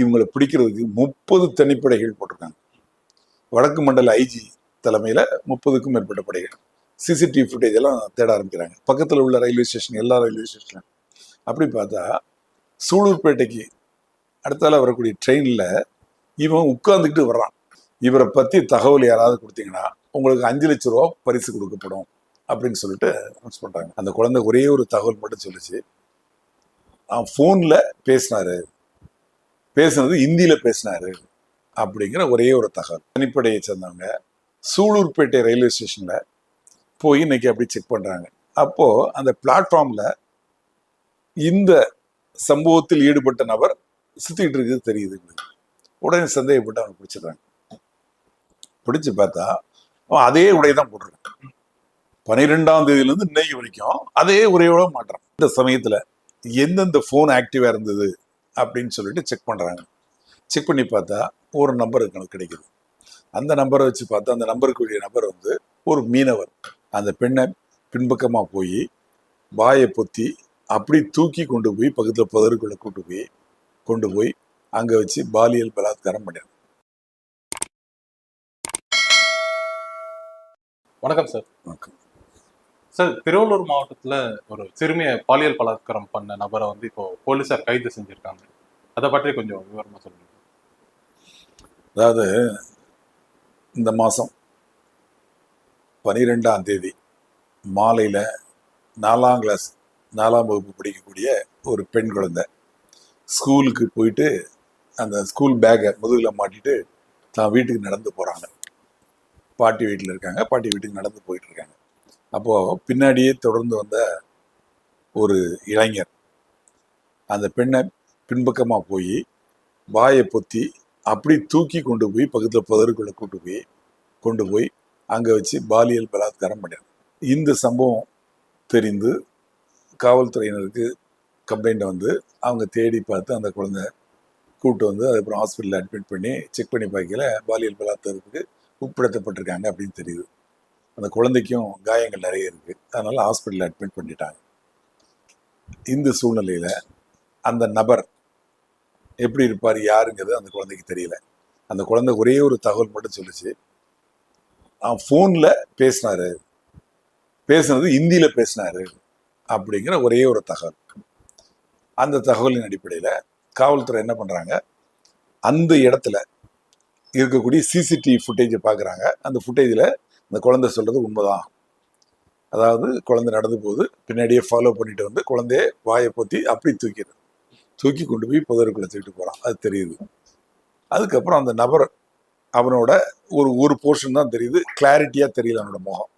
இவங்களை பிடிக்கிறதுக்கு முப்பது தனிப்படைகள் போட்டிருக்காங்க. வடக்கு மண்டல ஐஜி தலைமையில் முப்பதுக்கும் மேற்பட்ட படைகள். சிசிடிவி ஃபுட்டேஜ் எல்லாம் தேட ஆரம்பிக்கிறாங்க. பக்கத்தில் உள்ள ரயில்வே ஸ்டேஷன் எல்லா ரயில்வே ஸ்டேஷன்லையும் அப்படி பார்த்தா சூலூர்பேட்டைக்கு அடுத்தால வரக்கூடிய ட்ரெயினில் இவன் உட்காந்துக்கிட்டு வர்றான். இவரை பற்றி தகவல் யாராவது கொடுத்தீங்கன்னா உங்களுக்கு அஞ்சு லட்ச ரூபா பரிசு கொடுக்கப்படும் அப்படின்னு சொல்லிட்டு அனௌன்ஸ் பண்ணுறாங்க அந்த குழந்தை ஒரே ஒரு தகவல் மட்டும் சொல்லிச்சு. அவன் ஃபோனில் பேசினாரு. பேசுனது இந்தியில பேசினாரு அப்படிங்கிற ஒரே ஒரு தகவல். தனிப்படையை சேர்ந்தவங்க சூலூர்பேட்டை ரயில்வே ஸ்டேஷனில் போய் இன்னைக்கு அப்படி செக் பண்ணுறாங்க அப்போது அந்த பிளாட்ஃபார்ம்ல இந்த சம்பவத்தில் ஈடுபட்ட நபர் சுத்திட்டு இருக்குது தெரியுது உடனே சந்தேகப்பட்டு அவனை பிடிச்சிடுறாங்க. பிடிச்சு பார்த்தா அவன் அதே உடை தான் போட்டிருக்கான். பனிரெண்டாம் தேதியிலேருந்து இன்னைக்கு வரைக்கும் அதே உரையோட மாட்டுறான். இந்த சமயத்தில் எந்தெந்த ஃபோன் ஆக்டிவாக இருந்தது அப்படின்னு சொல்லிட்டு செக் பண்ணுறாங்க செக் பண்ணி பார்த்தா ஒரு நம்பர் எனக்கு கிடைக்குது. அந்த நம்பரை வச்சு பார்த்தா அந்த நம்பருக்குரிய நபர் வந்து ஒரு மீனவர். அந்த பெண்ணை பின்பக்கமாக போய் வாயை பொத்தி அப்படி தூக்கி கொண்டு போய் பக்கத்தில் புதருக்குள்ளே கூட்டு போய் கொண்டு போய் அங்கே வச்சு பாலியல் பலாத்காரம் பண்ணிடுறாங்க வணக்கம் சார். வணக்கம். சார் திருவள்ளூர் மாவட்டத்துல ஒரு சிறுமியை பாலியல் பலாத்காரம் பண்ண நபரை வந்து இப்போ போலீசார் கைது செஞ்சிருக்காங்க. அதை பற்றி கொஞ்சம் விவரமா சொல்லுங்க. அதாவது இந்த மாதம் பனிரெண்டாம் தேதி மாலையில் நாலாம் கிளாஸ் நாலாம் வகுப்பு படிக்கக்கூடிய ஒரு பெண் குழந்தை ஸ்கூலுக்கு போயிட்டு அந்த ஸ்கூல் பேக்கை முதுகில் மாட்டிட்டு தான் வீட்டுக்கு நடந்து போகிறாங்க பாட்டி வீட்டில் இருக்காங்க. பாட்டி வீட்டுக்கு நடந்து போயிட்டு இருக்காங்க. அப்போது பின்னாடியே தொடர்ந்து வந்த ஒரு இளைஞர். அந்த பெண்ணை பின்பக்கமாக போய் வாயை பொத்தி அப்படி தூக்கி கொண்டு போய் பக்கத்தில் புதருக்குள்ளே கூட்டு போய் கொண்டு போய் அங்கே வச்சு பாலியல் பலாத்காரம் பண்ணிடுறாங்க இந்த சம்பவம் தெரிந்து காவல்துறையினருக்கு கம்ப்ளைண்ட் வந்து அவங்க தேடி பார்த்து அந்த குழந்தை கூப்பிட்டு வந்து அதுக்கப்புறம் ஹாஸ்பிட்டலில் அட்மிட் பண்ணி செக் பண்ணி பார்க்கல பாலியல் பலாத்காரத்துக்கு உட்படுத்தப்பட்டிருக்காங்க அப்படின்னு தெரியுது. அந்த குழந்தைக்கும் காயங்கள் நிறைய இருக்குது அதனால் ஹாஸ்பிட்டலில் அட்மிட் பண்ணிட்டாங்க. இந்த சூழ்நிலையில் அந்த நபர் எப்படி இருப்பார் யாருங்கிறது அந்த குழந்தைக்கு தெரியல. அந்த குழந்தை ஒரே ஒரு தகவல் மட்டும் சொல்லிச்சு. அவன் ஃபோனில் பேசினாரு. பேசுனது இந்தியில் பேசினாரு அப்படிங்கிற ஒரே ஒரு தகவல். அந்த தகவலின் அடிப்படையில் காவல்துறை என்ன பண்ணுறாங்க அந்த இடத்துல இருக்கக்கூடிய சிசிடிவி ஃபுட்டேஜை பார்க்குறாங்க அந்த ஃபுட்டேஜில் அந்த குழந்தை சொல்கிறது உண்மைதான். அதாவது குழந்தை நடந்து போகுது பின்னாடியே ஃபாலோ பண்ணிட்டு வந்து குழந்தைய வாயை பொத்தி அப்படி தூக்கிடுது. தூக்கி கொண்டு போய் புதருக்குள்ளே தூக்கிட்டு போகிறான் அது தெரியுது. அதுக்கப்புறம் அந்த நபர் அவனோட ஒரு ஒரு போர்ஷன் தான் தெரியுது. கிளாரிட்டியாக தெரியல அவனோட முகம்.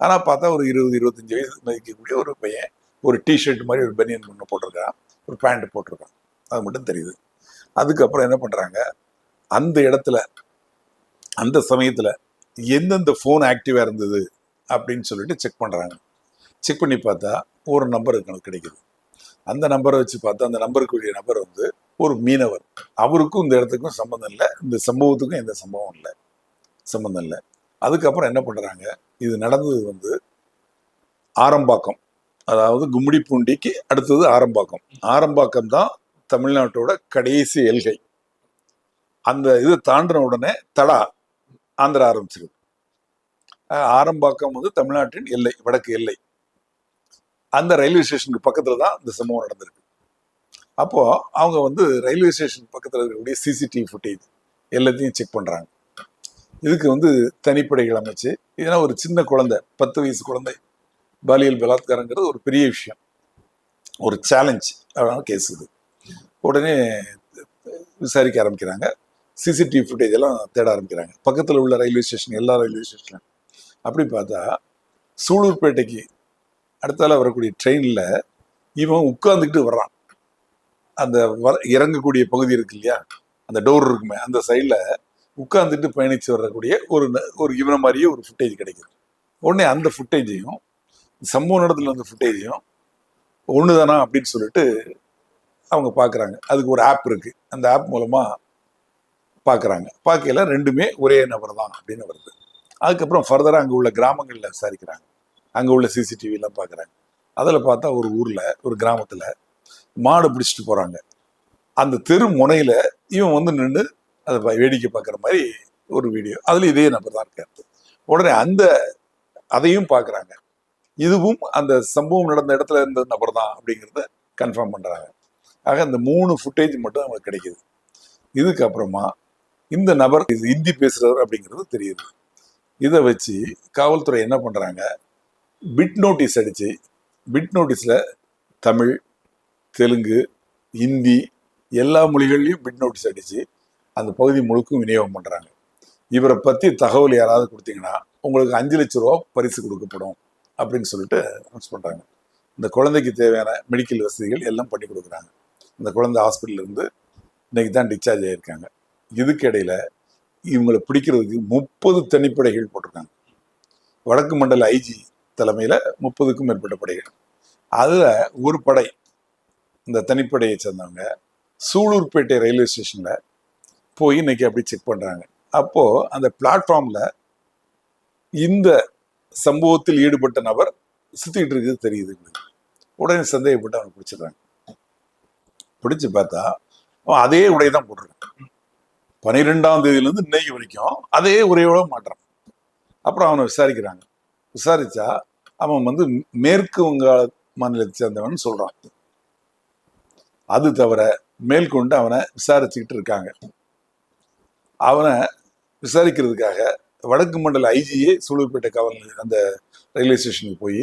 ஆனால் பார்த்தா ஒரு இருபது இருபத்தஞ்சி வயசு மதிக்கக்கூடிய ஒரு பையன் ஒரு டிஷர்ட் மாதிரி ஒரு பனியன் ஒன்று போட்டிருக்கான் ஒரு பேண்ட் போட்டிருக்கான். அது மட்டும் தெரியுது. அதுக்கப்புறம் என்ன பண்ணுறாங்க அந்த இடத்துல அந்த சமயத்தில் எந்தெந்த ஃபோன் ஆக்டிவாக இருந்தது அப்படின்னு சொல்லிட்டு செக் பண்ணுறாங்க செக் பண்ணி பார்த்தா ஒரு நம்பர் எனக்கு கிடைக்குது. அந்த நம்பரை வச்சு பார்த்தா அந்த நம்பருக்குரிய நபர் வந்து ஒரு மீனவர். அவருக்கும் இந்த இடத்துக்கும் சம்மந்தம் இல்லை. இந்த சம்பவத்துக்கும் எந்த சம்பவம் இல்லை. சம்மந்தம் இல்லை. அதுக்கப்புறம் என்ன பண்ணுறாங்க இது நடந்தது வந்து ஆரம்பாக்கம். அதாவது கும்மிடிப்பூண்டிக்கு அடுத்தது ஆரம்பாக்கம். ஆரம்பாக்கம் தான் தமிழ்நாட்டோட கடைசி எல்கை. அந்த இதை தாண்டின உடனே தடா ஆந்திரா ஆரம்பிச்சிருக்கு ஆரம்பாக்கம் வந்து தமிழ்நாட்டின் எல்லை வடக்கு எல்லை. அந்த ரயில்வே ஸ்டேஷனுக்கு பக்கத்தில் தான் இந்த சம்பவம் நடந்திருக்கு. அப்போ அவங்க வந்து ரயில்வே ஸ்டேஷன் பக்கத்தில் இருக்கக்கூடிய சிசிடிவி ஃபுட்டேஜ் எல்லாத்தையும் செக் பண்ணுறாங்க இதுக்கு வந்து தனிப்படைகள் அமைச்சு ஏன்னா ஒரு சின்ன குழந்தை பத்து வயசு குழந்தை பாலியல் பலாத்காரங்கிறது ஒரு பெரிய விஷயம். ஒரு சேலஞ்ச் அதனால கேஸ் இது. உடனே விசாரிக்க ஆரம்பிக்கிறாங்க. சிசிடிவி ஃபுட்டேஜ் எல்லாம் தேட ஆரம்பிக்கிறாங்க. பக்கத்தில் உள்ள ரயில்வே ஸ்டேஷன் எல்லா ரயில்வே ஸ்டேஷன்லையும். அப்படி பார்த்தா சூலூர்பேட்டைக்கு அடுத்தால வரக்கூடிய ட்ரெயினில் இவன் உட்காந்துக்கிட்டு வர்றான். அந்த வர இறங்கக்கூடிய பகுதி இருக்கு இல்லையா? அந்த டோர் இருக்குமே அந்த சைடில் உட்காந்துட்டு பயணித்து வரக்கூடிய ஒரு ந- ஒரு இவனை மாதிரியே ஒரு ஃபுட்டேஜ் கிடைக்குது. உடனே அந்த ஃபுட்டேஜையும் சம்பவ நடத்துல அந்த ஃபுட்டேஜையும் ஒன்று தானா அப்படின்னு சொல்லிட்டு அவங்க பார்க்குறாங்க அதுக்கு ஒரு ஆப் இருக்குது அந்த ஆப் மூலமாக பார்க்குறாங்க பார்க்கையில ரெண்டுமே ஒரே நபர் தான் அப்படின்னு வருது. அதுக்கப்புறம் ஃபர்தராக அங்கே உள்ள கிராமங்களில் விசாரிக்கிறாங்க. அங்கே உள்ள சிசிடிவிலாம் பார்க்குறாங்க அதில் பார்த்தா ஒரு ஊரில் ஒரு கிராமத்தில் மாடு பிடிச்சிட்டு போகிறாங்க அந்த தெரு முனையில் இவன் வந்து நின்று அதை வேடிக்கை பார்க்குற மாதிரி ஒரு வீடியோ அதில் இதே நபர் தான் இருக்காரு. உடனே அந்த அதையும் பார்க்குறாங்க இதுவும் அந்த சம்பவம் நடந்த இடத்துல இருந்த நபர் தான் அப்படிங்கிறத கன்ஃபார்ம் பண்ணுறாங்க ஆக அந்த மூணு ஃபுட்டேஜ் மட்டும் அவங்களுக்கு கிடைக்குது. இதுக்கப்புறமா இந்த நபர் இது ஹிந்தி பேசுறவர் அப்படிங்கிறது தெரியுது. இதை வச்சு காவல்துறை என்ன பண்ணுறாங்க பிட் நோட்டீஸ் அடித்து பிட் நோட்டீஸில் தமிழ் தெலுங்கு ஹிந்தி எல்லா மொழிகள்லையும் பிட் நோட்டீஸ் அடித்து அந்த பகுதி முழுக்கும் விநியோகம் பண்ணுறாங்க இவரை பற்றி தகவல் யாராவது கொடுத்தீங்கன்னா உங்களுக்கு அஞ்சு லட்ச ரூபா பரிசு கொடுக்கப்படும் அப்படின்னு சொல்லிட்டு அனௌன்ஸ் பண்ணுறாங்க இந்த குழந்தைக்கு தேவையான மெடிக்கல் வசதிகள் எல்லாம் பண்ணி கொடுக்குறாங்க. இந்த குழந்தை ஹாஸ்பிட்டல்ல இருந்து இன்னைக்கு தான் டிஸ்சார்ஜ் ஆகியிருக்காங்க இதுக்கு இடையில இவங்களை பிடிக்கிறதுக்கு முப்பது தனிப்படைகள் போட்டிருக்காங்க. வடக்கு மண்டல ஐஜி தலைமையில் முப்பதுக்கும் மேற்பட்ட படைகள். அதில் ஒரு படை இந்த தனிப்படையை சேர்ந்தவங்க. சூலூர்பேட்டை ரயில்வே ஸ்டேஷனில் போய் இன்னைக்கு அப்படி செக் பண்றாங்க. அப்போது அந்த பிளாட்ஃபார்ம்ல இந்த சம்பவத்தில் ஈடுபட்ட நபர் சுற்றிக்கிட்டு இருக்கிறது தெரியுது உடனே சந்தேகப்பட்டு அவனை பிடிச்சிடுறாங்க. பிடிச்சு பார்த்தா அவன் அதே உடை தான் போட்டிருக்கான். பனிரெண்டாம் தேதியிலேருந்து இன்னைக்கு வரைக்கும் அதே உரையோட மாட்டுறான். அப்புறம் அவனை விசாரிக்கிறாங்க. விசாரிச்சா அவன் வந்து மேற்கு வங்காள மாநிலத்தை சேர்ந்தவன் சொல்றான். அது தவிர மேற்கொண்டு அவனை விசாரிச்சுக்கிட்டு இருக்காங்க. அவனை விசாரிக்கிறதுக்காக வடக்கு மண்டல ஐஜியே சூலூர்பேட்டை காவல் அந்த ரயில்வே ஸ்டேஷனுக்கு போய்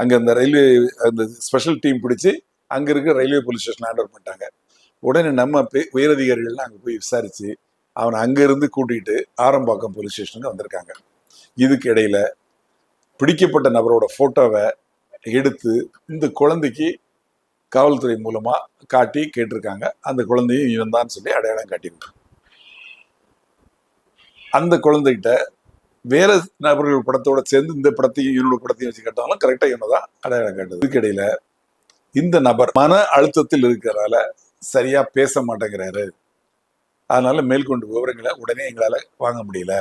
அங்கே அந்த ரயில்வே அந்த ஸ்பெஷல் டீம் பிடிச்சி அங்கே இருக்க ரயில்வே போலீஸ் ஸ்டேஷன் ஆர்டர் பண்ணிட்டாங்க. உடனே நம்ம உயரதிகாரிகள்லாம் அங்கே போய் விசாரிச்சு அவனை அங்கிருந்து கூட்டிட்டு ஆரம்பாக்கம் போலீஸ் ஸ்டேஷனுக்கு வந்திருக்காங்க. இதுக்கு இடையில பிடிக்கப்பட்ட நபரோட போட்டோவை எடுத்து இந்த குழந்தைக்கு காவல்துறை மூலமா காட்டி கேட்டிருக்காங்க. அந்த குழந்தையும் இவன் தான் சொல்லி அடையாளம் காட்டியிருக்காங்க அந்த குழந்தைகிட்ட வேற நபர்கள் படத்தோட சேர்ந்து இந்த படத்தையும் இவனோட படத்தையும் வச்சு கேட்டாலும் கரெக்டாக இவனதான் அடையாளம் காட்டுது. இதுக்கிடையில இந்த நபர் மன அழுத்தத்தில் இருக்கிறதால சரியா பேச மாட்டேங்கிறாரு. அதனால மேற்கொண்டு விவரங்களை உடனே எங்களால் வாங்க முடியல.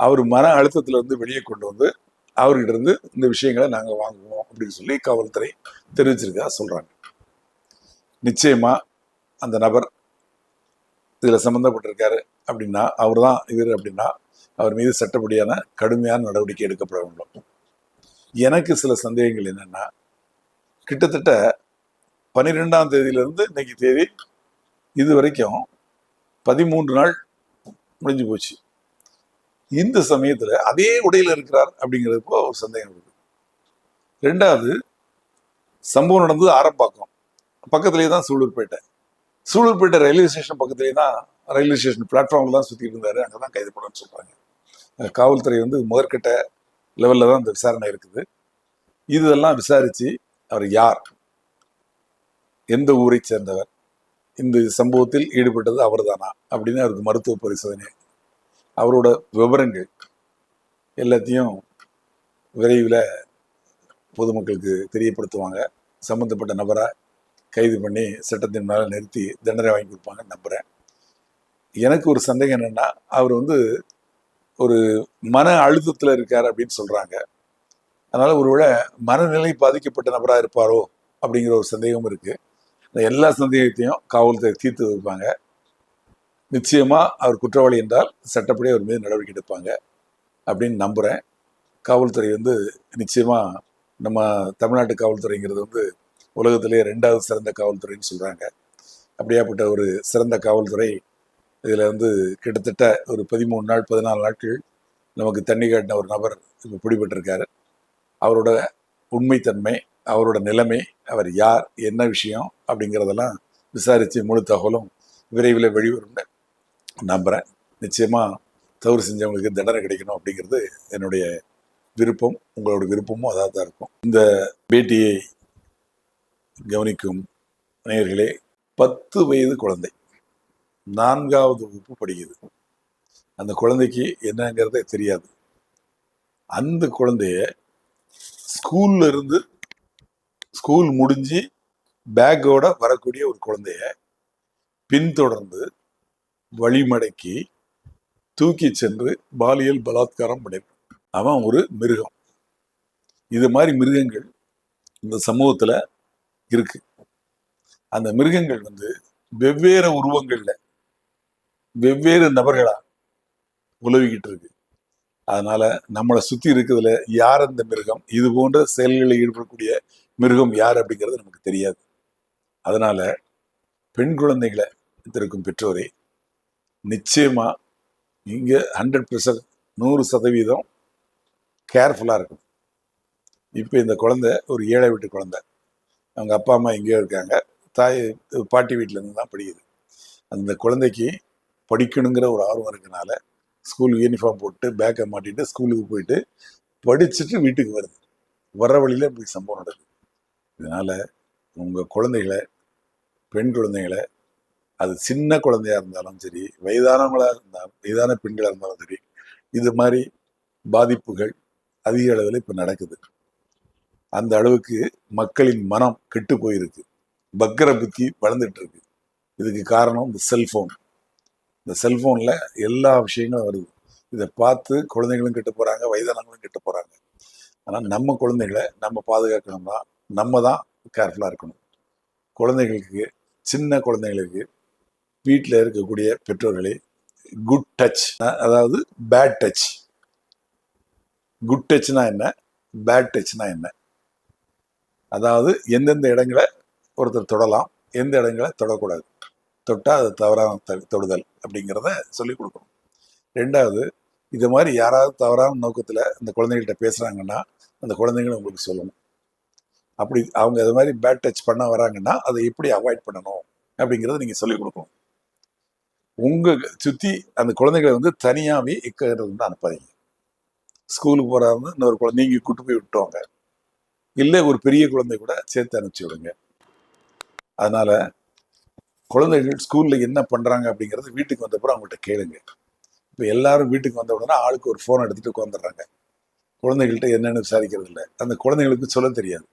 அவர் மன அழுத்தத்தில் இருந்து வெளியே கொண்டு வந்து அவர்கிட்ட இருந்து இந்த விஷயங்களை நாங்கள் வாங்குவோம் அப்படின்னு சொல்லி காவல்துறை தெரிவிச்சிருக்கா சொல்கிறாங்க நிச்சயமா அந்த நபர் இதில் சம்மந்தப்பட்டிருக்காரு அப்படின்னா அவர் தான் இவர் அப்படின்னா அவர் மீது சட்டப்படியான கடுமையான நடவடிக்கை எடுக்கப்பட வேண்டும். எனக்கு சில சந்தேகங்கள் என்னென்னா கிட்டத்தட்ட பன்னிரெண்டாம் தேதியிலேருந்து இன்னைக்கு தேதி இது வரைக்கும் பதிமூன்று நாள் முடிஞ்சு போச்சு. இந்த சமயத்தில் அதே உடையில் இருக்கிறார் அப்படிங்கிறதுப்போ ஒரு சந்தேகம் இருக்கு. ரெண்டாவது சம்பவம் நடந்தது ஆரம்பாக்கம். பக்கத்துலேயே தான் சூலூர்பேட்டை சூலூர்பேட்டை ரயில்வே ஸ்டேஷன் பக்கத்துலேயே தான் ரயில்வே ஸ்டேஷன் பிளாட்ஃபார்மில் தான் சுற்றிட்டு இருந்தாரு. அங்கே தான் கைது பண்ணணும்னு சொல்கிறாங்க காவல்துறை வந்து முதற்கட்ட லெவலில் தான் இந்த விசாரணை இருக்குது. இதெல்லாம் விசாரித்து அவர் யார்? எந்த ஊரை சேர்ந்தவர்? இந்த சம்பவத்தில் ஈடுபட்டது அவர்தானா? அப்படின்னு அவருக்கு மருத்துவ பரிசோதனை. அவரோட விவரங்கள் எல்லாத்தையும் விரைவில் பொதுமக்களுக்கு தெரியப்படுத்துவாங்க. சம்பந்தப்பட்ட நபரை கைது பண்ணி சட்டத்தின் மேலே நிறுத்தி தண்டனை வாங்கி கொடுப்பாங்கன்னு நம்புகிறேன் எனக்கு ஒரு சந்தேகம் என்னென்னா அவர் வந்து ஒரு மன அழுத்தத்தில் இருக்கார் அப்படின்னு சொல்கிறாங்க அதனால் ஒருவேளை மனநிலை பாதிக்கப்பட்ட நபராக இருப்பாரோ அப்படிங்கிற ஒரு சந்தேகம் இருக்குது இந்த எல்லா சந்தேகத்தையும் காவல்துறை தீர்த்து வைப்பாங்க. நிச்சயமாக அவர் குற்றவாளி என்றால் சட்டப்படி அவர் மீது நடவடிக்கை எடுப்பாங்க அப்படின்னு நம்புகிறேன் காவல்துறை வந்து நிச்சயமாக நம்ம தமிழ்நாட்டு காவல்துறைங்கிறது வந்து உலகத்திலே ரெண்டாவது சிறந்த காவல்துறைன்னு சொல்கிறாங்க அப்படியாப்பட்ட ஒரு சிறந்த காவல்துறை இதில் வந்து கிட்டத்தட்ட ஒரு பதிமூணு நாள் பதினாலு நாட்கள் நமக்கு தண்ணி காட்டின ஒரு நபர் இப்போ பிடிபட்டிருக்காரு. அவரோட உண்மைத்தன்மை அவரோட நிலைமை அவர் யார் என்ன விஷயம் அப்படிங்கிறதெல்லாம் விசாரித்து முழு தகவலும் விரைவில் வெளிவரும் நம்புகிறேன் நிச்சயமாக தவறு செஞ்சவங்களுக்கு தண்டனை கிடைக்கணும் அப்படிங்கிறது என்னுடைய விருப்பம் உங்களோட விருப்பமும் அதாக தான் இருக்கும். இந்த பேட்டியை கவனிக்கும் நேயர்களே பத்து வயது குழந்தை நான்காவது வகுப்பு படிக்குது. அந்த குழந்தைக்கு என்னங்கிறதே தெரியாது. அந்த குழந்தைய ஸ்கூல்ல இருந்து ஸ்கூல் முடிஞ்சு பேக்கோட வரக்கூடிய ஒரு குழந்தைய பின்தொடர்ந்து வழிமடக்கி தூக்கி சென்று பாலியல் பலாத்காரம் பண்ணியிருக்கான் அவன் ஒரு மிருகம். இது மாதிரி மிருகங்கள் இந்த சமூகத்தில் இருக்கு. அந்த மிருகங்கள் வந்து வெவ்வேறு உருவங்களில் வெவ்வேறு நபர்களாக உலவிக்கிட்டு இருக்கு. அதனால நம்மளை சுற்றி இருக்கிறதுல யார் அந்த மிருகம்? இது போன்ற செயல்களில் ஈடுபடக்கூடிய மிருகம் யார் அப்படிங்கிறது நமக்கு தெரியாது. அதனால பெண் குழந்தைகளை இருக்கும் பெற்றோரே நிச்சயமா இங்கே ஹண்ட்ரட் பர்சன்ட் நூறு சதவீதம் கேர்ஃபுல்லாக இருக்கும் இப்போ இந்த குழந்தை ஒரு ஏழை வீட்டு குழந்தை. அவங்க அப்பா அம்மா எங்கேயோ இருக்காங்க. தாய் பாட்டி வீட்டிலேருந்து தான் படிக்குது. அந்த குழந்தைக்கு படிக்கணுங்கிற ஒரு ஆர்வம் இருக்கனால ஸ்கூல் யூனிஃபார்ம் போட்டு பேக்கை மாட்டிட்டு ஸ்கூலுக்கு போயிட்டு படிச்சுட்டு வீட்டுக்கு வருது. வர வழியில் இப்படி சம்பவம் நடக்குது. இதனால் உங்கள் குழந்தைகளை பெண் குழந்தைகளை அது சின்ன குழந்தையா இருந்தாலும் சரி வயதானவங்களாக இருந்தாலும் வயதான பெண்களாக இருந்தாலும் சரி இது மாதிரி பாதிப்புகள் அதிக அளவில் இப்போ நடக்குது. அந்த அளவுக்கு மக்களின் மனம் கெட்டு போயிருக்கு. பக்கர புத்தி வளர்ந்துட்டு இருக்கு. இதுக்கு காரணம் இந்த செல்ஃபோன் இந்த செல்ஃபோனில் எல்லா விஷயங்களும் வருது. இதை பார்த்து குழந்தைகளும் கெட்டு போகிறாங்க வயதானவங்களும் கெட்டு போகிறாங்க ஆனால் நம்ம குழந்தைகளை நம்ம பாதுகாக்கணும்னா நம்ம தான் கேர்ஃபுல்லாக இருக்கணும். குழந்தைகளுக்கு சின்ன குழந்தைகளுக்கு வீட்டில் இருக்கக்கூடிய பெற்றோர்களே குட் டச் அதாவது பேட் டச் குட் டச்னா என்ன? பேட் டச்னா என்ன? அதாவது எந்தெந்த இடங்களை ஒருத்தர் தொடலாம் எந்த இடங்களை தொடக்கூடாது. தொட்டால் அது தவறான த- தொடுதல் அப்படிங்கிறத சொல்லிக் கொடுக்கணும். ரெண்டாவது இது மாதிரி யாராவது தவறான நோக்கத்தில் அந்த குழந்தைகள்கிட்ட பேசுகிறாங்கன்னா அந்த குழந்தைங்களும் உங்களுக்கு சொல்லணும். அப்படி அவங்க அது மாதிரி பேட் டச் பண்ண வராங்கன்னா அதை எப்படி அவாய்ட் பண்ணணும்? அப்படிங்கிறத நீங்கள் சொல்லிக் கொடுக்கணும். உங்கள் சுற்றி அந்த குழந்தைகளை வந்து தனியாகவே இக்கிறது வந்து அனுப்பாதீங்க. ஸ்கூலுக்கு போகிறாங்க இன்னொரு குழந்தை நீங்கள் கூட்டு போய் விட்டுவாங்க இல்லை ஒரு பெரிய குழந்தை கூட சேர்த்து அனுப்பிச்சி விடுங்க. அதனால் குழந்தைகள் ஸ்கூலில் என்ன பண்ணுறாங்க அப்படிங்கிறது வீட்டுக்கு வந்தப்பறம் அவங்கள்ட்ட கேளுங்க. இப்போ எல்லாரும் வீட்டுக்கு வந்த உடனே ஆளுக்கு ஒரு ஃபோன் எடுத்துகிட்டு உட்காந்துடுறாங்க குழந்தைகள்கிட்ட என்னென்னு விசாரிக்கிறது இல்லை. அந்த குழந்தைங்களுக்கு சொல்ல தெரியாது.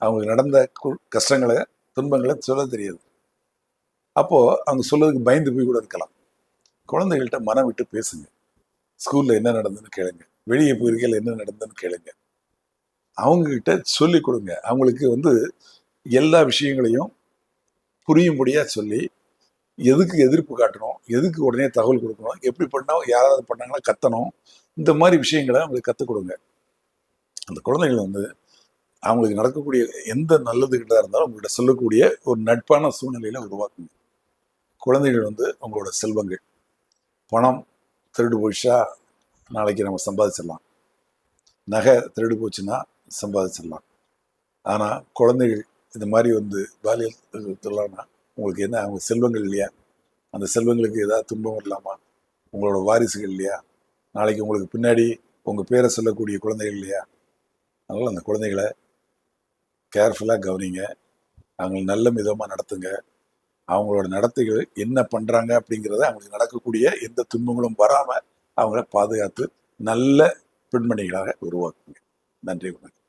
அவங்களுக்கு நடந்த கு- கஷ்டங்களை துன்பங்களை சொல்ல தெரியாது. அப்போது அவங்க சொல்லதுக்கு பயந்து போய் கூட இருக்கலாம். குழந்தைகள்கிட்ட மனம் விட்டு பேசுங்க. ஸ்கூலில் என்ன நடந்ததுன்னு கேளுங்க. வெளியே போயிருக்கையில் என்ன நடந்ததுன்னு கேளுங்க. அவங்கக்கிட்ட சொல்லி கொடுங்க. அவங்களுக்கு வந்து எல்லா விஷயங்களையும் புரியும்படியாக சொல்லி எதுக்கு எதிர்ப்பு காட்டணும்? எதுக்கு உடனே தகவல் கொடுக்கணும்? எப்படி பண்ணால் யாராவது பண்ணாங்கன்னா கத்தணும்? இந்த மாதிரி விஷயங்களை அவங்களுக்கு கற்றுக் கொடுங்க. அந்த குழந்தைகள் வந்து அவங்களுக்கு நடக்கக்கூடிய எந்த நல்லது கிட்ட இருந்தாலும் உங்கள்கிட்ட சொல்லக்கூடிய ஒரு நட்பான சூழ்நிலையில உருவாக்குங்க. குழந்தைகள் வந்து உங்களோட செல்வங்கள். பணம் திருடு போயிடுச்சா நாளைக்கு நம்ம சம்பாதிச்சிடலாம். நகை திருடு போச்சுன்னா சம்பாதிச்சிடலாம். ஆனால் குழந்தைகள் இந்த மாதிரி வந்து பாலியல் உங்களுக்கு என்ன அவங்க செல்வங்கள் இல்லையா? அந்த செல்வங்களுக்கு ஏதாவது துன்பம் வரலாமா? உங்களோட வாரிசுகள் இல்லையா? நாளைக்கு உங்களுக்கு பின்னாடி உங்கள் பேரை சொல்லக்கூடிய குழந்தைகள் இல்லையா? அதனால் அந்த குழந்தைகளை கேர்ஃபுல்லாக கவனிங்க. அவங்களை நல்ல விதமாக நடத்துங்க. அவங்களோட நடத்தைகள் என்ன பண்ணுறாங்க அப்படிங்கிறத அவங்களுக்கு நடக்கக்கூடிய எந்த துன்பங்களும் வராமல் அவங்கள பாதுகாத்து நல்ல பெண்மணிகளாக உருவாக்குங்க. நன்றி வணக்கம்.